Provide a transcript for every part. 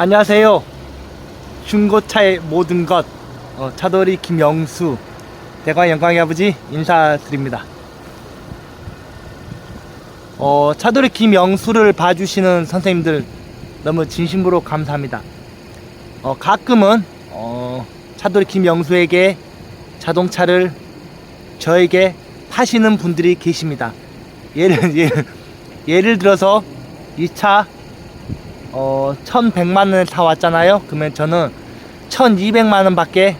안녕하세요. 중고차의 모든 것 어, 차돌이 김영수 대관 영광의 아버지 인사드립니다. 어, 차돌이 김영수를 봐주시는 선생님들 너무 진심으로 감사합니다. 어, 가끔은 어, 차돌이 김영수에게 자동차를 저에게 파시는 분들이 계십니다. 예를 예를, 예를 들어서 이차 어, 1100만 원을 사왔잖아요. 그러면 저는 1200만 원 밖에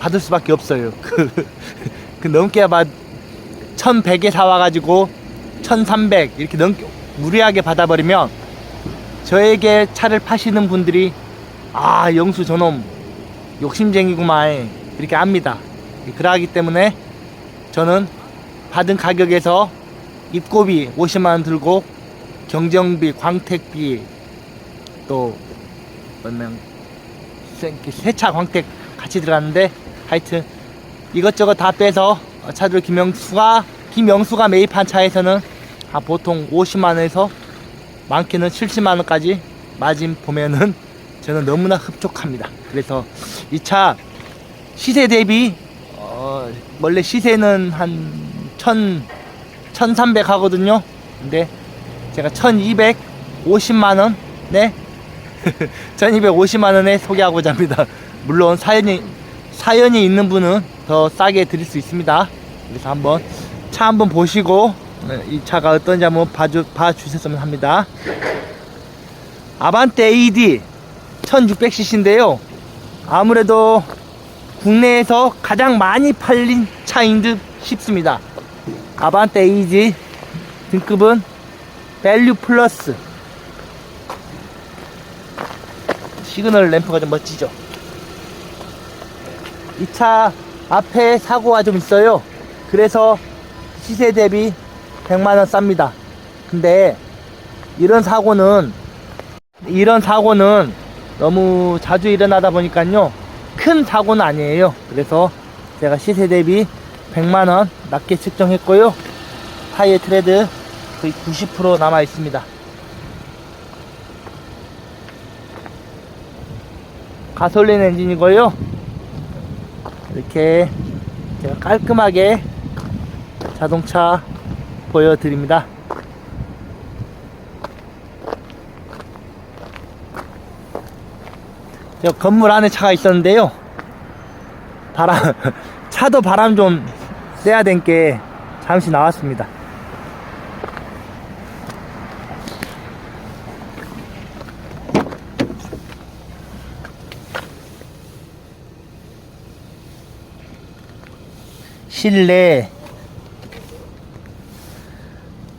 받을 수밖에 없어요. 그, 그 넘게 받 1100에 사와가지고 1300 이렇게 넘게 무리하게 받아버리면 저에게 차를 파시는 분들이 아 영수 저놈 욕심쟁이구만 이렇게 압니다. 그러기 때문에 저는 받은 가격에서 입고비 50만원 들고 경정비, 광택비 또 뭐냐면 세- 세차 광택 같이 들어갔는데 하여튼 이것저것 다 빼서 차들 김영수가 김영수가 매입한 차에서는 아, 보통 50만 원에서 많게는 70만 원까지 마진 보면은 저는 너무나 흡족합니다. 그래서 이 차 시세 대비 어, 원래 시세는 한 1000, 1300 하거든요. 근데 제가 1250만원 네 1250만 원에 소개하고자 합니다. 물론 사연이 사연이 있는 분은 더 싸게 드릴 수 있습니다. 그래서 한번 차 한번 보시고 네, 이 차가 어떤지 한번 봐주, 봐주셨으면 합니다. 아반떼 AD 1600cc인데요. 아무래도 국내에서 가장 많이 팔린 차인 듯 싶습니다. 아반떼 AD 등급은 밸류 플러스 시그널 램프가 좀 멋지죠. 이 차 앞에 사고가 좀 있어요. 그래서 시세 대비 100만원 쌉니다. 근데 이런 사고는 이런 사고는 너무 자주 일어나다 보니까요. 큰 사고는 아니에요. 그래서 제가 시세 대비 100만원 낮게 측정했고요. 타이어 트레드 거의 90% 남아 있습니다. 가솔린 엔진이고요. 이렇게 제가 깔끔하게 자동차 보여드립니다. 저 건물 안에 차가 있었는데요. 바람, 차도 바람 좀 쐬야 된게 잠시 나왔습니다. 실내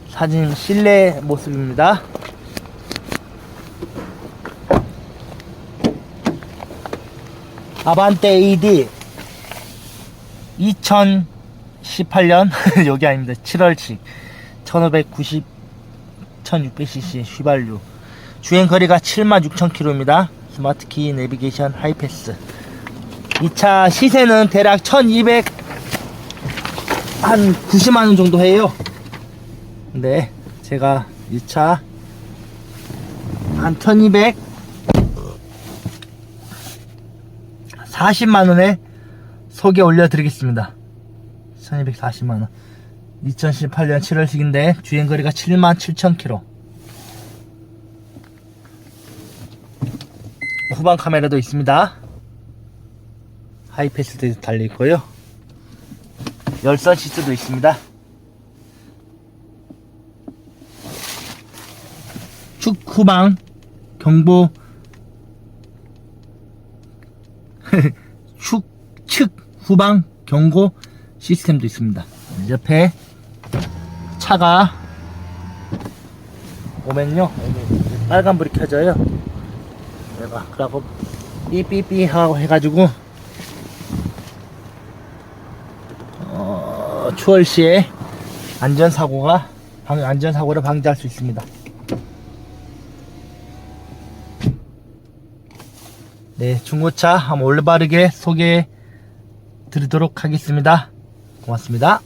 사진 실내 모습입니다. 아반떼 AD 2018년 여기 아닙니다. 7월치 1590 1600cc 휘발유 주행 거리가 76,000km입니다. 스마트키 내비게이션 하이패스 이 차 시세는 대략 1200 한 90만원 정도 해요. 근데 제가 이 차 한 1200 40만원에 소개 올려드리겠습니다. 1240만원. 2018년 7월식인데 주행거리가 7만 7천 킬로. 후방 카메라도 있습니다. 하이패스도 달려있고요. 열선 시트도 있습니다. 축 후방 경보 축, 측 후방 경고 시스템도 있습니다. 옆에 차가 오면요 여기 빨간 불이 켜져요. 내가 그러고 삐삐삐 하고 해가지고 어, 추월 시에 안전사고가 방, 안전사고를 방지할 수 있습니다. 네, 중고차 한번 올바르게 소개해 드리도록 하겠습니다. 고맙습니다.